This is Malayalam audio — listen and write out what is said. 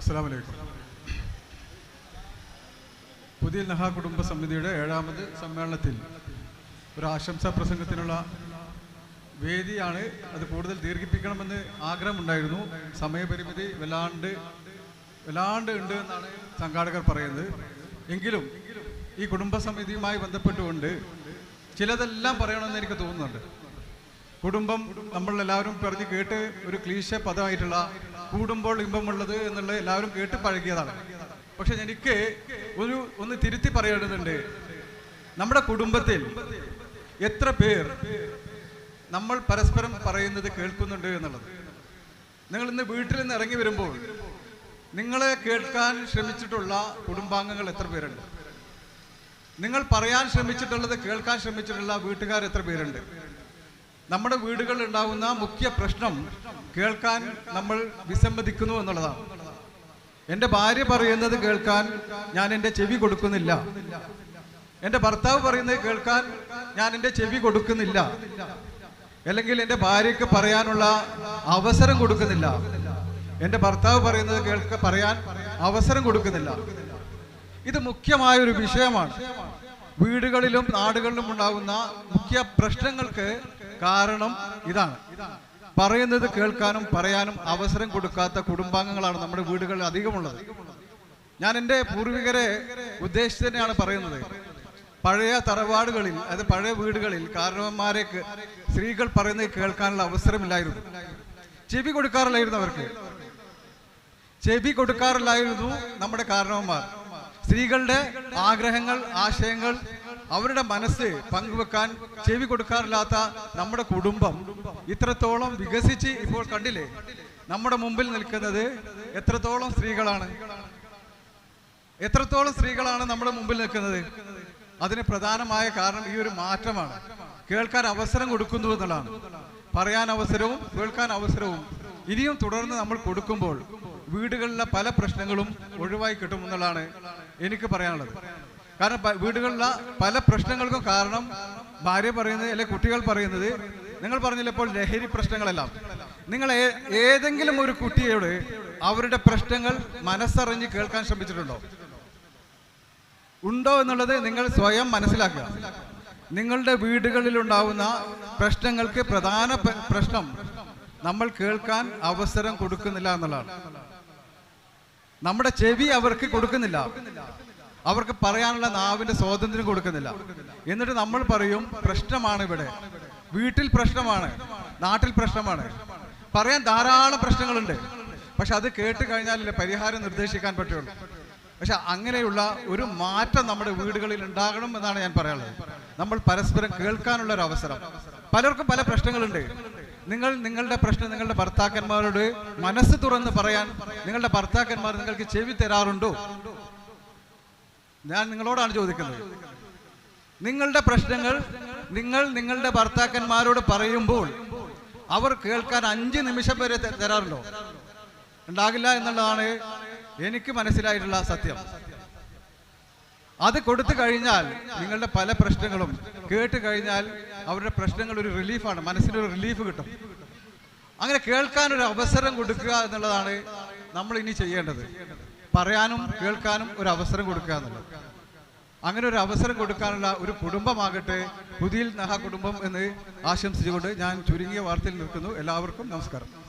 അസ്സാം വലൈക്കും പുതിയ നഹ കുടുംബ സമിതിയുടെ ഏഴാമത് സമ്മേളനത്തിൽ ഒരു ആശംസാ പ്രസംഗത്തിനുള്ള വേദിയാണ് അത് കൂടുതൽ ദീർഘിപ്പിക്കണമെന്ന് ആഗ്രഹമുണ്ടായിരുന്നു. സമയപരിമിതി വല്ലാണ്ട് വല്ലാണ്ട് ഉണ്ട് എന്നാണ് സംഘാടകർ പറയുന്നത്. എങ്കിലും ഈ കുടുംബ സമിതിയുമായി ബന്ധപ്പെട്ടുകൊണ്ട് ചിലതെല്ലാം പറയണമെന്ന് എനിക്ക് തോന്നുന്നുണ്ട്. കുടുംബം നമ്മളെല്ലാവരും പറഞ്ഞ് കേട്ട് ഒരു ക്ലീശ പദമായിട്ടുള്ള കൂടുമ്പോൾ ഇമ്പമുള്ളത് എന്നുള്ളത് എല്ലാവരും കേട്ട് പഴകിയതാണ്. പക്ഷെ എനിക്ക് ഒരു ഒന്ന് തിരുത്തി പറയേണ്ടതുണ്ട്. നമ്മുടെ കുടുംബത്തിൽ എത്ര പേർ നമ്മൾ പരസ്പരം പറയുന്നത് കേൾക്കുന്നുണ്ട് എന്നുള്ളത്. നിങ്ങൾ ഇന്ന് വീട്ടിൽ നിന്ന് ഇറങ്ങി വരുമ്പോൾ നിങ്ങളെ കേൾക്കാൻ ശ്രമിച്ചിട്ടുള്ള കുടുംബാംഗങ്ങൾ എത്ര പേരുണ്ട്? നിങ്ങൾ പറയാൻ ശ്രമിച്ചിട്ടുള്ളത് കേൾക്കാൻ ശ്രമിച്ചിട്ടുള്ള വീട്ടുകാർ എത്ര പേരുണ്ട്? നമ്മുടെ വീടുകളിൽ ഉണ്ടാകുന്ന മുഖ്യ പ്രശ്നം കേൾക്കാൻ നമ്മൾ വിസമ്മതിക്കുന്നു എന്നുള്ളതാണ്. എന്റെ ഭാര്യ പറയുന്നത് കേൾക്കാൻ ഞാൻ എന്റെ ചെവി കൊടുക്കുന്നില്ല. എന്റെ ഭർത്താവ് പറയുന്നത് കേൾക്കാൻ ഞാൻ എന്റെ ചെവി കൊടുക്കുന്നില്ല. അല്ലെങ്കിൽ എന്റെ ഭാര്യക്ക് പറയാനുള്ള അവസരം കൊടുക്കുന്നില്ല. എന്റെ ഭർത്താവ് പറയുന്നത് കേൾക്ക പറയാൻ അവസരം കൊടുക്കുന്നില്ല. ഇത് മുഖ്യമായ ഒരു വിഷയമാണ്. വീടുകളിലും നാടുകളിലും ഉണ്ടാകുന്ന മുഖ്യ പ്രശ്നങ്ങൾക്ക് കാരണം ഇതാണ്. പറയുന്നത് കേൾക്കാനും പറയാനും അവസരം കൊടുക്കാത്ത കുടുംബാംഗങ്ങളാണ് നമ്മുടെ വീടുകളിൽ അധികമുള്ളത്. ഞാൻ എന്റെ പൂർവികരെ ഉദ്ദേശിച്ച് തന്നെയാണ് പറയുന്നത്. പഴയ തറവാടുകളിൽ അതായത് പഴയ വീടുകളിൽ കാരണവന്മാരെ സ്ത്രീകൾ പറയുന്നത് കേൾക്കാനുള്ള അവസരമില്ലായിരുന്നു. ചെവി കൊടുക്കാറില്ലായിരുന്നു അവർക്ക്. ചെവി കൊടുക്കാറില്ലായിരുന്നു നമ്മുടെ കാരണവന്മാർ. സ്ത്രീകളുടെ ആഗ്രഹങ്ങൾ ആശയങ്ങൾ അവരുടെ മനസ്സ് പങ്കുവെക്കാൻ ചെവി കൊടുക്കാറില്ലാത്ത നമ്മുടെ കുടുംബം ഇത്രത്തോളം വികസിച്ച് ഇപ്പോൾ കണ്ടില്ലേ? നമ്മുടെ മുമ്പിൽ നിൽക്കുന്നത് എത്രത്തോളം സ്ത്രീകളാണ്? എത്രത്തോളം സ്ത്രീകളാണ് നമ്മുടെ മുമ്പിൽ നിൽക്കുന്നത്? അതിന് പ്രധാനമായ കാരണം ഈ ഒരു മാറ്റമാണ്. കേൾക്കാൻ അവസരം കൊടുക്കുന്നു എന്നുള്ളതാണ്. പറയാൻ അവസരവും കേൾക്കാൻ അവസരവും ഇനിയും തുടർന്ന് നമ്മൾ കൊടുക്കുമ്പോൾ വീടുകളിലെ പല പ്രശ്നങ്ങളും ഒഴിവായി കിട്ടും എന്നുള്ളതാണ് എനിക്ക് പറയാനുള്ളത്. കാരണം വീടുകളിലെ പല പ്രശ്നങ്ങൾക്കും കാരണം ഭാര്യ പറയുന്നത് അല്ലെ കുട്ടികൾ പറയുന്നത്. നിങ്ങൾ പറഞ്ഞില്ല ഇപ്പോൾ ലഹരി പ്രശ്നങ്ങളെല്ലാം. നിങ്ങൾ ഏതെങ്കിലും ഒരു കുട്ടിയോട് അവരുടെ പ്രശ്നങ്ങൾ മനസ്സറിഞ്ഞ് കേൾക്കാൻ ശ്രമിച്ചിട്ടുണ്ടോ? ഉണ്ടോ എന്നുള്ളത് നിങ്ങൾ സ്വയം മനസ്സിലാക്കുക. നിങ്ങളുടെ വീടുകളിൽ ഉണ്ടാവുന്ന പ്രശ്നങ്ങൾക്ക് പ്രധാന പ്രശ്നം നമ്മൾ കേൾക്കാൻ അവസരം കൊടുക്കുന്നില്ല എന്നുള്ളതാണ്. നമ്മുടെ ചെവി അവർക്ക് കൊടുക്കുന്നില്ല. അവർക്ക് പറയാനുള്ള നാവിന്റെ സ്വാതന്ത്ര്യം കൊടുക്കുന്നില്ല. എന്നിട്ട് നമ്മൾ പറയും പ്രശ്നമാണ് ഇവിടെ. വീട്ടിൽ പ്രശ്നമാണ്. നാട്ടിൽ പ്രശ്നമാണ്. പറയാൻ ധാരാളം പ്രശ്നങ്ങളുണ്ട്. പക്ഷെ അത് കേട്ട് കഴിഞ്ഞാലല്ലേ പരിഹാരം നിർദ്ദേശിക്കാൻ പറ്റുള്ളൂ. പക്ഷെ അങ്ങനെയുള്ള ഒരു മാറ്റം നമ്മുടെ വീടുകളിൽ ഉണ്ടാകണം എന്നാണ് ഞാൻ പറയാനുള്ളത്. നമ്മൾ പരസ്പരം കേൾക്കാനുള്ള ഒരു അവസരം. പലർക്കും പല പ്രശ്നങ്ങളുണ്ട്. നിങ്ങൾ നിങ്ങളുടെ പ്രശ്നം നിങ്ങളുടെ ഭർത്താക്കന്മാരോട് മനസ്സ് തുറന്ന് പറയാൻ നിങ്ങളുടെ ഭർത്താക്കന്മാർ നിങ്ങൾക്ക് ചെവി തരാറുണ്ടോ? ഞാൻ നിങ്ങളോടാണ് ചോദിക്കുന്നത്. നിങ്ങളുടെ പ്രശ്നങ്ങൾ നിങ്ങൾ നിങ്ങളുടെ ഭർത്താക്കന്മാരോട് പറയുമ്പോൾ അവർ കേൾക്കാൻ അഞ്ച് നിമിഷം വരെ തരാറുണ്ടോ? ഉണ്ടാകില്ല എന്നുള്ളതാണ് എനിക്ക് മനസ്സിലായിട്ടുള്ള സത്യം. അത് കൊടുത്തു കഴിഞ്ഞാൽ നിങ്ങളുടെ പല പ്രശ്നങ്ങളും കേട്ട് കഴിഞ്ഞാൽ അവരുടെ പ്രശ്നങ്ങൾ ഒരു റിലീഫാണ് മനസ്സിനൊരു റിലീഫ് കിട്ടും. അങ്ങനെ കേൾക്കാൻ ഒരു അവസരം കൊടുക്കുക എന്നുള്ളതാണ് നമ്മൾ ഇനി ചെയ്യേണ്ടത്. പറയാനും കേൾക്കാനും ഒരു അവസരം കൊടുക്കുക എന്നുള്ളത്. അങ്ങനെ ഒരു അവസരം കൊടുക്കാനുള്ള ഒരു കുടുംബമാകട്ടെ പുതിയ നഹ കുടുംബം എന്ന് ആശംസിച്ചുകൊണ്ട് ഞാൻ ചുരുങ്ങിയ വാർത്തയിൽ നിൽക്കുന്നു. എല്ലാവർക്കും നമസ്കാരം.